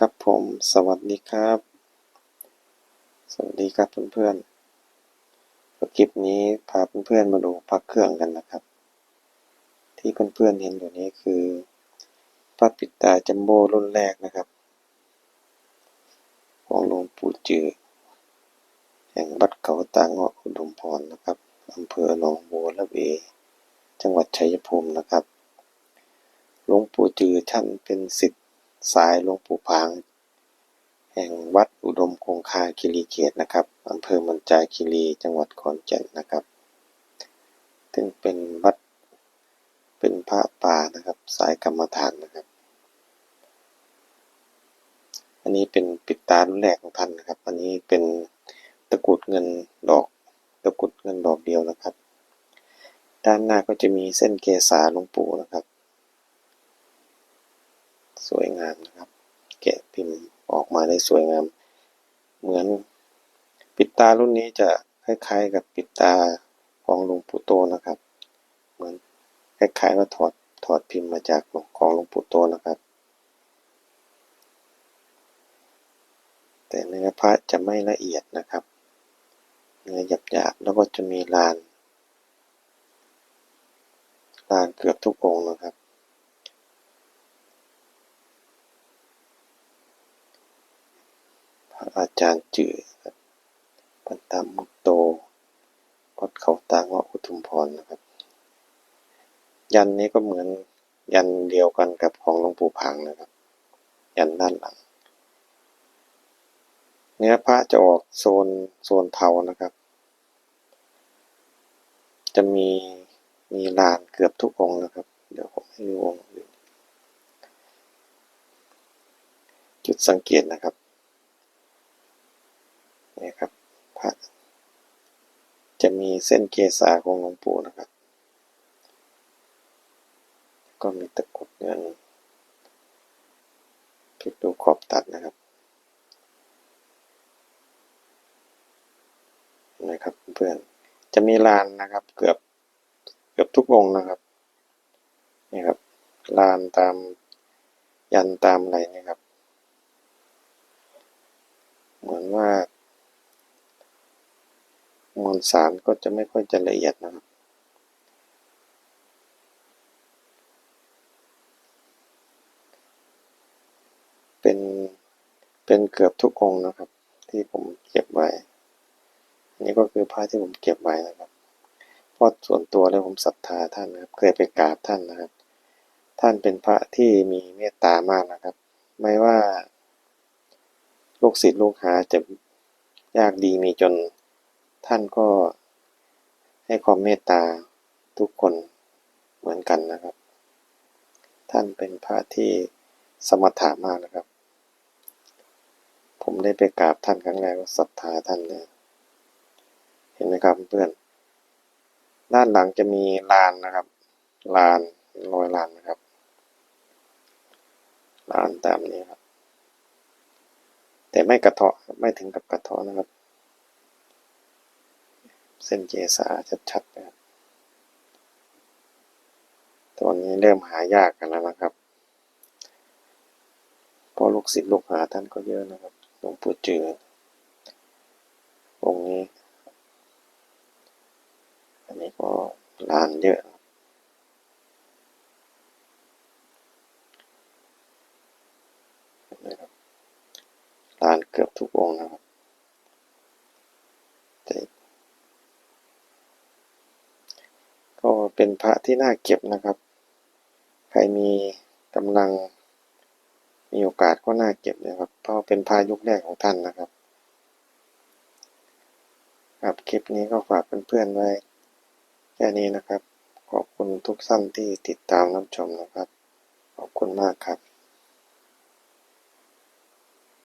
ครับผมสวัสดีครับ สวัสดีครับเพื่อนๆคลิปนี้พาเพื่อนๆมาดูพระเครื่องกันนะครับ ที่เพื่อนๆเห็นอยู่นี้คือพระปิดตาจัมโบ้รุ่นแรกนะครับ ของหลวงปู่จือแห่งวัดเขาตาเงาะอุดมพรนะครับอำเภอหนองบัวระเวจังหวัดชัยภูมินะครับหลวงปู่จือท่านเป็นศิษย์ สายหลวงปู่ผาง แห่งวัดอุดมคงคาคิรีเขตนะครับอำเภอมันจาคิรีจังหวัดขอนแก่นนะครับ ซึ่งเป็นวัดเป็นพระป่านะครับ สายกรรมฐานนะครับ อันนี้เป็นปิดตารุ่นแรกของท่านนะครับ อันนี้เป็นตะกุดเงินดอกตะกุดเงินดอกเดียวนะครับ ด้านหน้าก็จะมีเส้นเกษาหลวงปู่นะครับ สวยงามนะครับ แกะพิมพ์ออกมาได้สวยงาม เหมือนปิดตารุ่นนี้จะคล้ายๆกับปิดตาของหลวงปู่โตนะครับ เหมือนคล้ายๆว่าถอดถอดพิมพ์มาจากของหลวงปู่โตนะครับ แต่เนื้อพระจะไม่ละเอียดนะครับ เนื้อหยาบๆแล้วก็จะมีลาน ลานเกือบทุกองนะครับ พระ อาจารย์จือปันตามุตโตวัดเขาตาเงาอุทุมพรนะครับ ยันนี้ก็เหมือนยันเดียวกันกับของหลวงปู่พังนะครับ ยันด้านหลัง เนื้อพระจะออกโซนโซนเทานะครับ จะมีมีลานเกือบทุกองนะครับ เดี๋ยวผมให้ดูองค์อื่นจุดสังเกตนะครับ นี่ครับพระจะ มีเส้นเกษาของหลวงปู่นะครับ ก็มีตะกุดเงินพลิกดูขอบตัดนะครับนะครับเพื่อนจะมีลานนะครับ เกือบเกือบทุกวงนะครับนี่ครับลานตามยันตามอะไรนี่ครับ เหมือนว่า มวลสารก็จะไม่ค่อยจะละเอียดนะครับเป็นเป็นเกือบทุกองนะครับ ที่ผมเก็บไว้อันนี้ก็คือผ้าที่ผมเก็บไว้นะครับเพราะส่วนตัวแล้วผมศรัทธาท่านนะครับ เคยไปกราบท่านนะครับ ท่านเป็นพระที่มีเมตตามากนะครับ ไม่ว่าลูกศิษย์ลูกหาจะยากดีมีจน ท่านก็ให้ความเมตตาทุกคนเหมือนกันนะครับ ท่านเป็นพระที่สมถะมากนะครับ ผมได้ไปกราบท่านครั้งแรกก็ศรัทธาท่านเลยเห็นไหมครับเพื่อน ด้านหลังจะมีลานนะครับลานรอยลานนะครับลานตามนี้ครับ แต่ไม่กระเทาะไม่ถึงกับกระเทาะนะครับ เส้นเจสาชัดๆนะครับตัวนี้เริ่มหายากกันแล้วนะครับเพราะลูกศิษย์ลูกหาท่านก็เยอะนะครับหลวงปู่เจือองค์นี้ อันนี้ก็ลานเยอะลานเกือบทุกองค์นะครับแต่ ก็เป็นพระที่น่าเก็บนะครับ ใครมีกำลัง มีโอกาสก็น่าเก็บนะครับ เพราะเป็นพระยุคแรกของท่านนะครับ ครับคลิปนี้ก็ฝากเพื่อนๆไว้แค่นี้นะครับ ขอบคุณทุกท่านที่ติดตามรับชมนะครับ ขอบคุณมากครับ